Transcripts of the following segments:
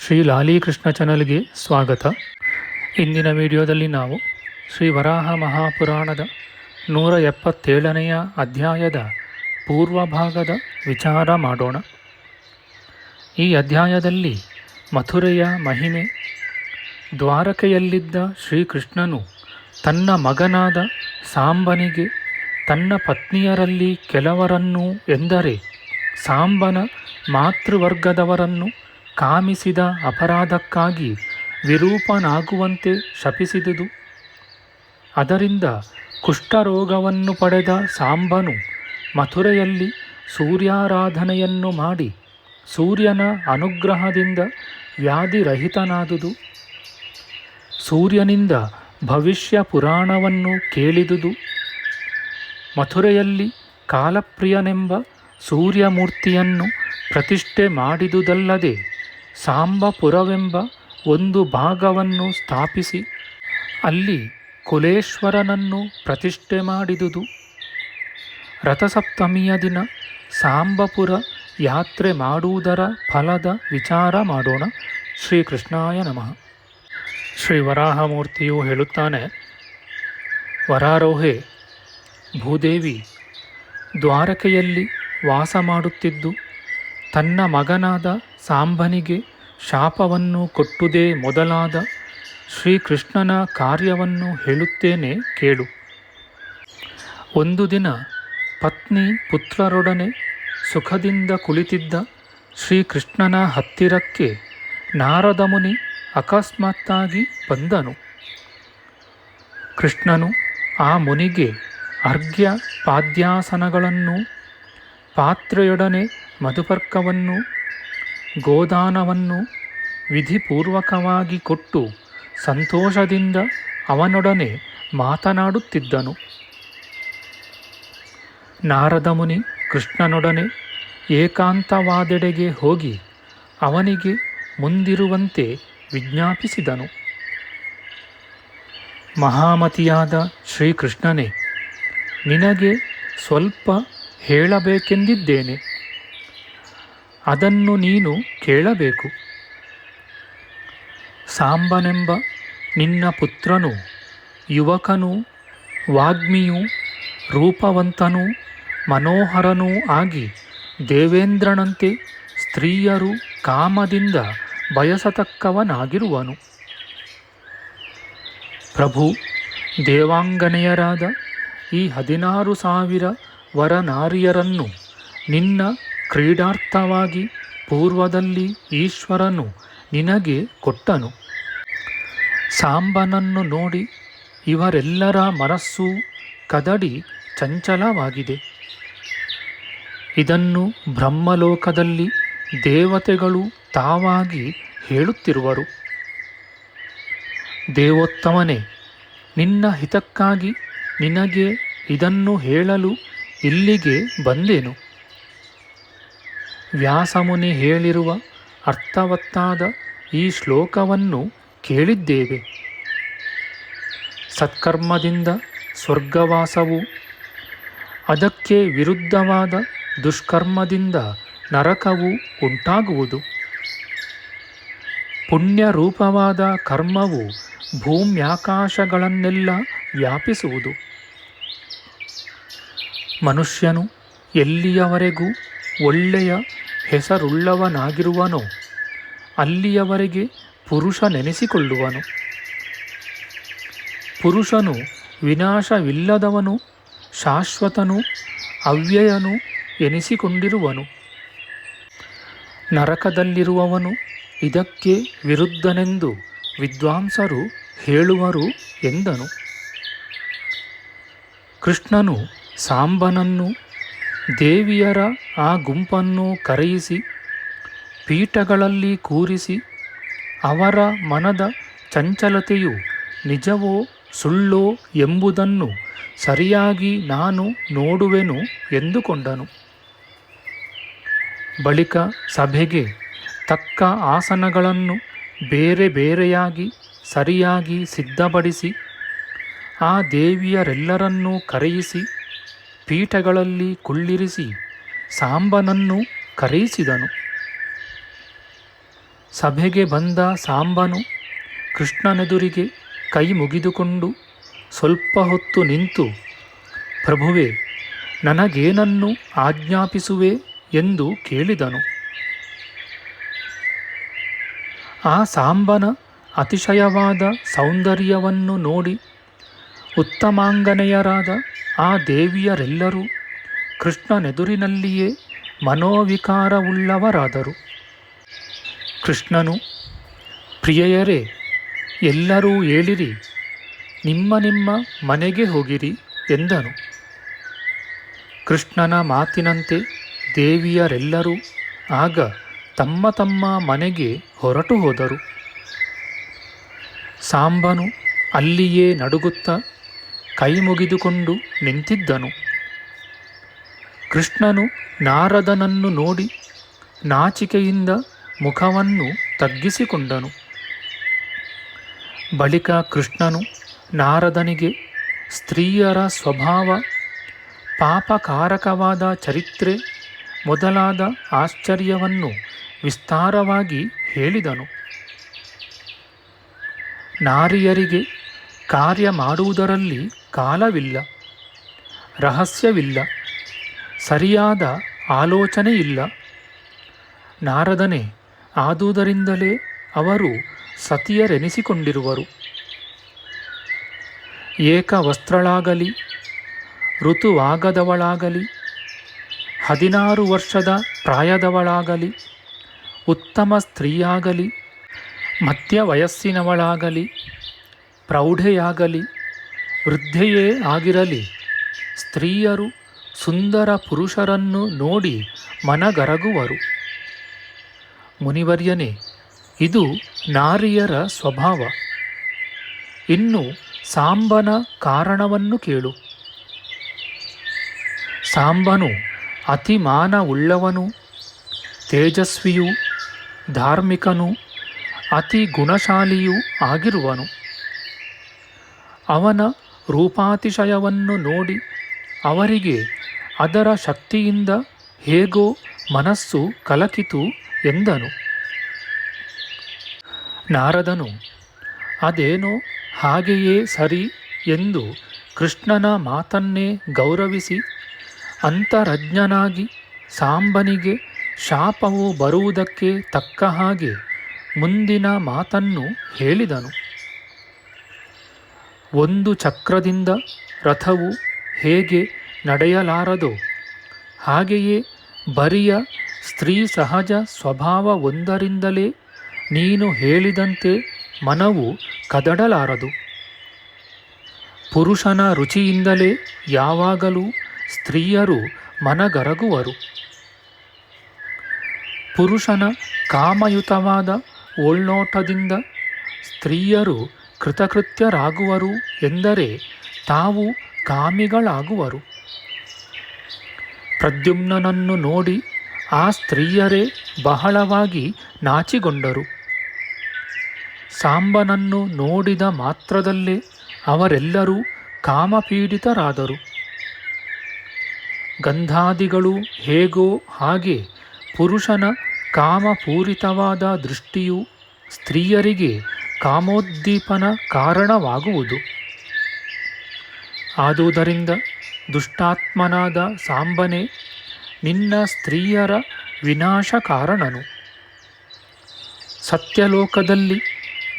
ಶ್ರೀ ಲಾಲೀಕೃಷ್ಣ ಚಾನಲ್ಗೆ ಸ್ವಾಗತ. ಇಂದಿನ ವಿಡಿಯೋದಲ್ಲಿ ನಾವು ಶ್ರೀ ವರಾಹ ಮಹಾಪುರಾಣದ ನೂರ ಎಪ್ಪತ್ತೇಳನೆಯ ಅಧ್ಯಾಯದ ಪೂರ್ವಭಾಗದ ವಿಚಾರ ಮಾಡೋಣ. ಈ ಅಧ್ಯಾಯದಲ್ಲಿ ಮಥುರೆಯ ಮಹಿಮೆ, ದ್ವಾರಕೆಯಲ್ಲಿದ್ದ ಶ್ರೀಕೃಷ್ಣನು ತನ್ನ ಮಗನಾದ ಸಾಂಬನಿಗೆ ತನ್ನ ಪತ್ನಿಯರಲ್ಲಿ ಕೆಲವರನ್ನು ಎಂದರೆ ಸಾಂಬನ ಮಾತೃವರ್ಗದವರನ್ನು ಕಾಮಿಸಿದ ಅಪರಾಧಕ್ಕಾಗಿ ವಿರೂಪನಾಗುವಂತೆ ಶಪಿಸಿದುದು. ಅದರಿಂದ ಕುಷ್ಠರೋಗವನ್ನು ಪಡೆದ ಸಾಂಬನು ಮಥುರೆಯಲ್ಲಿ ಸೂರ್ಯಾರಾಧನೆಯನ್ನು ಮಾಡಿ ಸೂರ್ಯನ ಅನುಗ್ರಹದಿಂದ ವ್ಯಾಧಿರಹಿತನಾದುದು. ಸೂರ್ಯನಿಂದ ಭವಿಷ್ಯ ಪುರಾಣವನ್ನು ಕೇಳಿದುದು. ಮಥುರೆಯಲ್ಲಿ ಕಾಲಪ್ರಿಯನೆಂಬ ಸೂರ್ಯಮೂರ್ತಿಯನ್ನು ಪ್ರತಿಷ್ಠೆ ಮಾಡಿದುದಲ್ಲದೆ ಸಾಂಬಪುರವೆಂಬ ಒಂದು ಭಾಗವನ್ನು ಸ್ಥಾಪಿಸಿ ಅಲ್ಲಿ ಕುಲೇಶ್ವರನನ್ನು ಪ್ರತಿಷ್ಠೆ ಮಾಡಿದುದು. ರಥಸಪ್ತಮಿಯ ದಿನ ಸಾಂಬಪುರ ಯಾತ್ರೆ ಮಾಡುವುದರ ಫಲದ ವಿಚಾರ ಮಾಡೋಣ. ಶ್ರೀಕೃಷ್ಣಾಯ ನಮಃ. ಶ್ರೀ ವರಾಹಮೂರ್ತಿಯು ಹೇಳುತ್ತಾನೆ, ವರಾರೋಹೆ, ಭೂದೇವಿ ದ್ವಾರಕೆಯಲ್ಲಿ ವಾಸ ಮಾಡುತ್ತಿದ್ದು ತನ್ನ ಮಗನಾದ ಸಾಂಬನಿಗೆ ಶಾಪವನ್ನು ಕೊಟ್ಟುದೇ ಮೊದಲಾದ ಶ್ರೀಕೃಷ್ಣನ ಕಾರ್ಯವನ್ನು ಹೇಳುತ್ತೇನೆ ಕೇಳು. ಒಂದು ದಿನ ಪತ್ನಿ ಪುತ್ರರೊಡನೆ ಸುಖದಿಂದ ಕುಳಿತಿದ್ದ ಶ್ರೀಕೃಷ್ಣನ ಹತ್ತಿರಕ್ಕೆ ನಾರದ ಮುನಿ ಅಕಸ್ಮಾತ್ತಾಗಿ ಬಂದನು. ಕೃಷ್ಣನು ಆ ಮುನಿಗೆ ಅರ್ಘ್ಯ, ಪಾದ್ಯಾಸನಗಳನ್ನು ಪಾತ್ರೆಯೊಡನೆ ಮಧುಪರ್ಕವನ್ನು, ಗೋದಾನವನ್ನು ವಿಧಿಪೂರ್ವಕವಾಗಿ ಕೊಟ್ಟು ಸಂತೋಷದಿಂದ ಅವನೊಡನೆ ಮಾತನಾಡುತ್ತಿದ್ದನು. ನಾರದ ಮುನಿ ಕೃಷ್ಣನೊಡನೆ ಏಕಾಂತವಾದೆಡೆಗೆ ಹೋಗಿ ಅವನಿಗೆ ಮುಂದಿರುವಂತೆ ವಿಜ್ಞಾಪಿಸಿದನು. ಮಹಾಮತಿಯಾದ ಶ್ರೀಕೃಷ್ಣನೇ, ನಿನಗೆ ಸ್ವಲ್ಪ ಹೇಳಬೇಕೆಂದಿದ್ದೇನೆ. ಅದನ್ನು ನೀನು ಕೇಳಬೇಕು. ಸಾಂಬನೆಂಬ ನಿನ್ನ ಪುತ್ರನು ಯುವಕನೂ ವಾಗ್ಮಿಯೂ ರೂಪವಂತನೂ ಮನೋಹರನೂ ಆಗಿ ದೇವೇಂದ್ರನಂತೆ ಸ್ತ್ರೀಯರು ಕಾಮದಿಂದ ಬಯಸತಕ್ಕವನಾಗಿರುವನು. ಪ್ರಭು, ದೇವಾಂಗನೆಯರಾದ ಈ ಹದಿನಾರು ಸಾವಿರ ವರನಾರಿಯರನ್ನು ನಿನ್ನ ಕ್ರೀಡಾರ್ಥವಾಗಿ ಪೂರ್ವದಲ್ಲಿ ಈಶ್ವರನು ನಿನಗೆ ಕೊಟ್ಟನು. ಸಾಂಬನನ್ನು ನೋಡಿ ಇವರೆಲ್ಲರ ಮನಸ್ಸು ಕದಡಿ ಚಂಚಲವಾಗಿದೆ. ಇದನ್ನು ಬ್ರಹ್ಮಲೋಕದಲ್ಲಿ ದೇವತೆಗಳು ತಾವಾಗಿ ಹೇಳುತ್ತಿರುವರು. ದೇವೋತ್ತಮನೇ, ನಿನ್ನ ಹಿತಕ್ಕಾಗಿ ನಿನಗೆ ಇದನ್ನು ಹೇಳಲು ಇಲ್ಲಿಗೆ ಬಂದೆನು. ವ್ಯಾಸಮುನಿ ಹೇಳಿರುವ ಅರ್ಥವತ್ತಾದ ಈ ಶ್ಲೋಕವನ್ನು ಕೇಳಿದ್ದೇವೆ. ಸತ್ಕರ್ಮದಿಂದ ಸ್ವರ್ಗವಾಸವು ಅದಕ್ಕೆ ವಿರುದ್ಧವಾದ ದುಷ್ಕರ್ಮದಿಂದ ನರಕವು ಉಂಟಾಗುವುದು. ಪುಣ್ಯರೂಪವಾದ ಕರ್ಮವು ಭೂಮ್ಯಾಕಾಶಗಳನ್ನೆಲ್ಲ ವ್ಯಾಪಿಸುವುದು. ಮನುಷ್ಯನು ಎಲ್ಲಿಯವರೆಗೂ ಒಳ್ಳೆಯ ಹೆಸರುಳ್ಳವನಾಗಿರುವನೋ, ಅಲ್ಲಿಯವರೆಗೆ ಪುರುಷ ನೆನೆಸಿಕೊಳ್ಳುವನು ಪುರುಷನು ವಿನಾಶವಿಲ್ಲದವನು, ಶಾಶ್ವತನು, ಅವ್ಯಯನು ಎನಿಸಿಕೊಂಡಿರುವನು. ನರಕದಲ್ಲಿರುವವನು ಇದಕ್ಕೆ ವಿರುದ್ಧನೆಂದು ವಿದ್ವಾಂಸರು ಹೇಳುವರು ಎಂದನು. ಕೃಷ್ಣನು ಸಾಂಬನನ್ನು ದೇವಿಯರ ಆ ಗುಂಪನ್ನು ಕರೆಯಿಸಿ, ಪೀಠಗಳಲ್ಲಿ ಕೂರಿಸಿ, ಅವರ ಮನದ ಚಂಚಲತೆಯು ನಿಜವೋ ಸುಳ್ಳೋ ಎಂಬುದನ್ನು ಸರಿಯಾಗಿ ನಾನು ನೋಡುವೆನು ಎಂದುಕೊಂಡನು. ಬಳಿಕ ಸಭೆಗೆ ತಕ್ಕ ಆಸನಗಳನ್ನು ಬೇರೆ ಬೇರೆಯಾಗಿ ಸರಿಯಾಗಿ ಸಿದ್ಧಪಡಿಸಿ, ಆ ದೇವಿಯರೆಲ್ಲರನ್ನೂ ಕರೆಯಿಸಿ ಪೀಠಗಳಲ್ಲಿ ಕುಳ್ಳಿರಿಸಿ ಸಾಂಬನನ್ನು ಕರೆಯಿಸಿದನು. ಸಭೆಗೆ ಬಂದ ಸಾಂಬನು ಕೃಷ್ಣನೆದುರಿಗೆ ಕೈ ಮುಗಿದುಕೊಂಡು ಸ್ವಲ್ಪ ಹೊತ್ತು ನಿಂತು, ಪ್ರಭುವೆ, ನನಗೇನನ್ನು ಆಜ್ಞಾಪಿಸುವೆ ಎಂದು ಕೇಳಿದನು. ಆ ಸಾಂಬನ ಅತಿಶಯವಾದ ಸೌಂದರ್ಯವನ್ನು ನೋಡಿ ಉತ್ತಮಾಂಗನೆಯರಾದ ಆ ದೇವಿಯರೆಲ್ಲರೂ ಕೃಷ್ಣನೆದುರಿನಲ್ಲಿಯೇ ಮನೋವಿಕಾರವುಳ್ಳವರಾದರು. ಕೃಷ್ಣನು, ಪ್ರಿಯೆಯರೇ, ಎಲ್ಲರೂ ಏಳಿರಿ, ನಿಮ್ಮ ನಿಮ್ಮ ಮನೆಗೆ ಹೋಗಿರಿ ಎಂದನು. ಕೃಷ್ಣನ ಮಾತಿನಂತೆ ದೇವಿಯರೆಲ್ಲರೂ ಆಗ ತಮ್ಮ ತಮ್ಮ ಮನೆಗೆ ಹೊರಟು ಹೋದರು ಸಾಂಬನು ಅಲ್ಲಿಯೇ ನಡುಗುತ್ತಾ ಕೈ ಮುಗಿದುಕೊಂಡು ನಿಂತಿದ್ದನು. ಕೃಷ್ಣನು ನಾರದನನ್ನು ನೋಡಿ ನಾಚಿಕೆಯಿಂದ ಮುಖವನ್ನು ತಗ್ಗಿಸಿಕೊಂಡನು. ಬಳಿಕ ಕೃಷ್ಣನು ನಾರದನಿಗೆ, ಸ್ತ್ರೀಯರ ಸ್ವಭಾವ, ಪಾಪಕಾರಕವಾದ ಚರಿತ್ರೆ ಮೊದಲಾದ ಆಶ್ಚರ್ಯವನ್ನು ವಿಸ್ತಾರವಾಗಿ ಹೇಳಿದನು. ನಾರಿಯರಿಗೆ ಕಾರ್ಯ ಮಾಡುವುದರಲ್ಲಿ ಕಾಲವಿಲ್ಲ, ರಹಸ್ಯವಿಲ್ಲ, ಸರಿಯಾದ ಆಲೋಚನೆ ಇಲ್ಲ ನಾರದನೆ, ಆದುದರಿಂದಲೇ ಅವರು ಸತಿಯರೆನಿಸಿಕೊಂಡಿರುವರು. ಏಕವಸ್ತ್ರಳಾಗಲಿ, ಋತುವಾಗದವಳಾಗಲಿ, ಹದಿನಾರು ವರ್ಷದ ಪ್ರಾಯದವಳಾಗಲಿ, ಉತ್ತಮ ಸ್ತ್ರೀಯಾಗಲಿ ಮಧ್ಯ ವಯಸ್ಸಿನವಳಾಗಲಿ ಪ್ರೌಢೆಯಾಗಲಿ ವೃದ್ಧೆಯೇ ಆಗಿರಲಿ. ಸ್ತ್ರೀಯರು ಸುಂದರ ಪುರುಷರನ್ನು ನೋಡಿ ಮನಗರಗುವರು. ಮುನಿವರ್ಯನೇ, ಇದು ನಾರಿಯರ ಸ್ವಭಾವ. ಇನ್ನು ಸಾಂಬನ ಕಾರಣವನ್ನು ಕೇಳು. ಸಾಂಬನು ಅತಿಮಾನ ಉಳ್ಳವನು ತೇಜಸ್ವಿಯೂ, ಧಾರ್ಮಿಕನೂ, ಅತಿ ಗುಣಶಾಲಿಯೂ ಆಗಿರುವನು. ಅವನ ರೂಪಾತಿಶಯವನ್ನು ನೋಡಿ ಅವರಿಗೆ ಅದರ ಶಕ್ತಿಯಿಂದ ಹೇಗೋ ಮನಸ್ಸು ಕಲಕಿತು ಎಂದನು. ನಾರದನು, ಅದೇನೋ ಹಾಗೆಯೇ ಸರಿ ಎಂದು ಕೃಷ್ಣನ ಮಾತನ್ನೇ ಗೌರವಿಸಿ ಅಂತರಜ್ಞನಾಗಿ ಸಾಂಬನಿಗೆ ಶಾಪವು ಬರುವುದಕ್ಕೆ ತಕ್ಕ ಹಾಗೆ ಮುಂದಿನ ಮಾತನ್ನು ಹೇಳಿದನು. ಒಂದು ಚಕ್ರದಿಂದ ರಥವು ಹೇಗೆ ನಡೆಯಲಾರದೋ, ಹಾಗೆಯೇ ಬರಿಯ ಸ್ತ್ರೀ ಸಹಜ ಸ್ವಭಾವ ಒಂದರಿಂದಲೇ ನೀನು ಹೇಳಿದಂತೆ ಮನವು ಕದಡಲಾರದು. ಪುರುಷನ ರುಚಿಯಿಂದಲೇ ಯಾವಾಗಲೂ ಸ್ತ್ರೀಯರು ಮನಗರಗುವರು. ಪುರುಷನ ಕಾಮಯುತವಾದ ಒಳ್ನೋಟದಿಂದ ಸ್ತ್ರೀಯರು ಕೃತಕೃತ್ಯರಾಗುವರು ಎಂದರೆ ತಾವು ಕಾಮಿಗಳಾಗುವರು. ಪ್ರದ್ಯುಮ್ನನನ್ನು ನೋಡಿ ಆ ಸ್ತ್ರೀಯರೇ ಬಹಳವಾಗಿ ನಾಚಿಗೊಂಡರು. ಸಾಂಬನನ್ನು ನೋಡಿದ ಮಾತ್ರದಲ್ಲೇ ಅವರೆಲ್ಲರೂ ಕಾಮಪೀಡಿತರಾದರು. ಗಂಧಾದಿಗಳು ಹೇಗೋ ಹಾಗೆ ಪುರುಷನ ಕಾಮಪೂರಿತವಾದ ದೃಷ್ಟಿಯು ಸ್ತ್ರೀಯರಿಗೆ ಕಾಮೋದ್ದೀಪನ ಕಾರಣವಾಗುವುದು. ಆದುದರಿಂದ ದುಷ್ಟಾತ್ಮನಾದ ಸಾಂಬನೆ ನಿನ್ನ ಸ್ತ್ರೀಯರ ವಿನಾಶ ಕಾರಣನು ಸತ್ಯಲೋಕದಲ್ಲಿ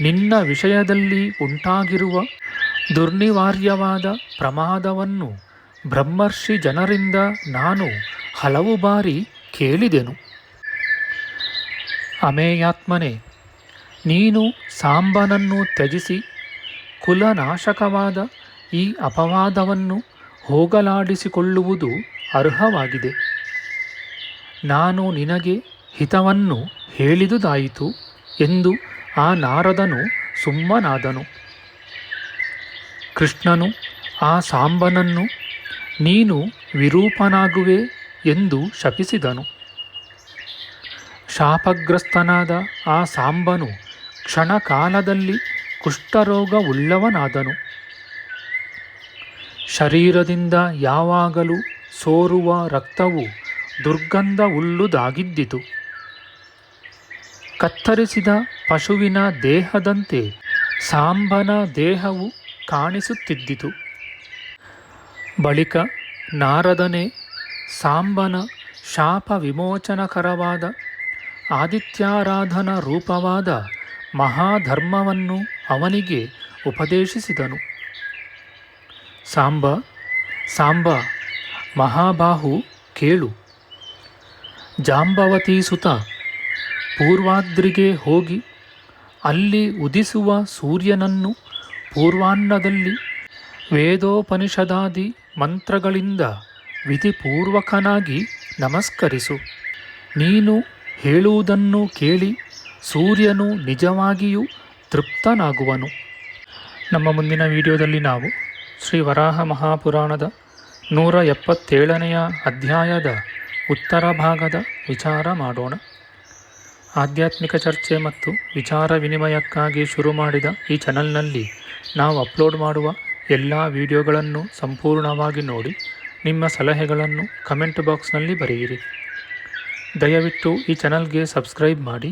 ನಿನ್ನ ವಿಷಯದಲ್ಲಿ ಉಂಟಾಗಿರುವ ದುರ್ನಿವಾರ್ಯವಾದ ಪ್ರಮಾದವನ್ನು ಬ್ರಹ್ಮರ್ಷಿ ಜನರಿಂದ ನಾನು ಹಲವು ಬಾರಿ ಕೇಳಿದೆನು. ಅಮೇಯಾತ್ಮನೆ ನೀನು ಸಾಂಬನನ್ನು ತ್ಯಜಿಸಿ ಕುಲನಾಶಕವಾದ ಈ ಅಪವಾದವನ್ನು ಹೋಗಲಾಡಿಸಿಕೊಳ್ಳುವುದು ಅರ್ಹವಾಗಿದೆ. ನಾನು ನಿನಗೆ ಹಿತವನ್ನು ಹೇಳಿದುದಾಯಿತು ಎಂದು ಆ ನಾರದನು ಸುಮ್ಮನಾದನು. ಕೃಷ್ಣನು ಆ ಸಾಂಬನನ್ನು, ನೀನು ವಿರೂಪನಾಗುವೆ ಎಂದು ಶಪಿಸಿದನು. ಶಾಪಗ್ರಸ್ತನಾದ ಆ ಸಾಂಬನು ಕ್ಷಣಕಾಲದಲ್ಲಿ ಕುಷ್ಠರೋಗವುಳ್ಳವನಾದನು. ಶರೀರದಿಂದ ಯಾವಾಗಲೂ ಸೋರುವ ರಕ್ತವು ದುರ್ಗಂಧ ಉಳ್ಳುದಾಗಿದ್ದಿತು ಕತ್ತರಿಸಿದ ಪಶುವಿನ ದೇಹದಂತೆ ಸಾಂಬನ ದೇಹವು ಕಾಣಿಸುತ್ತಿದ್ದಿತು. ಬಳಿಕ ನಾರದನೆ ಸಾಂಬನ ಶಾಪ ವಿಮೋಚನಕರವಾದ ಆದಿತ್ಯಾರಾಧನ ರೂಪವಾದ ಮಹಾಧರ್ಮವನ್ನು ಅವನಿಗೆ ಉಪದೇಶಿಸಿದನು. ಸಾಂಬ ಸಾಂಬ, ಮಹಾಬಾಹು ಕೇಳು. ಜಾಂಬವತಿ ಸುತ ಪೂರ್ವಾದ್ರಿಗೆ ಹೋಗಿ ಅಲ್ಲಿ ಉದಿಸುವ ಸೂರ್ಯನನ್ನು ಪೂರ್ವಾನ್ನದಲ್ಲಿ ವೇದೋಪನಿಷದಾದಿ ಮಂತ್ರಗಳಿಂದ ವಿಧಿಪೂರ್ವಕನಾಗಿ ನಮಸ್ಕರಿಸು. ನೀನು ಹೇಳುವುದನ್ನು ಕೇಳಿ ಸೂರ್ಯನು ನಿಜವಾಗಿಯೂ ತೃಪ್ತನಾಗುವನು. ನಮ್ಮ ಮುಂದಿನ ವಿಡಿಯೋದಲ್ಲಿ ನಾವು ಶ್ರೀ ವರಾಹ ಮಹಾಪುರಾಣದ ನೂರ ಎಪ್ಪತ್ತೇಳನೆಯ ಅಧ್ಯಾಯದ ಉತ್ತರ ಭಾಗದ ವಿಚಾರ ಮಾಡೋಣ. ಆಧ್ಯಾತ್ಮಿಕ ಚರ್ಚೆ ಮತ್ತು ವಿಚಾರ ವಿನಿಮಯಕ್ಕಾಗಿ ಶುರು ಮಾಡಿದ ಈ ಚಾನಲ್ನಲ್ಲಿ ನಾವು ಅಪ್ಲೋಡ್ ಮಾಡುವ ಎಲ್ಲ ವಿಡಿಯೋಗಳನ್ನು ಸಂಪೂರ್ಣವಾಗಿ ನೋಡಿ ನಿಮ್ಮ ಸಲಹೆಗಳನ್ನು ಕಮೆಂಟ್ ಬಾಕ್ಸ್ನಲ್ಲಿ ಬರೆಯಿರಿ. ದಯವಿಟ್ಟು ಈ ಚಾನಲ್ಗೆ ಸಬ್ಸ್ಕ್ರೈಬ್ ಮಾಡಿ.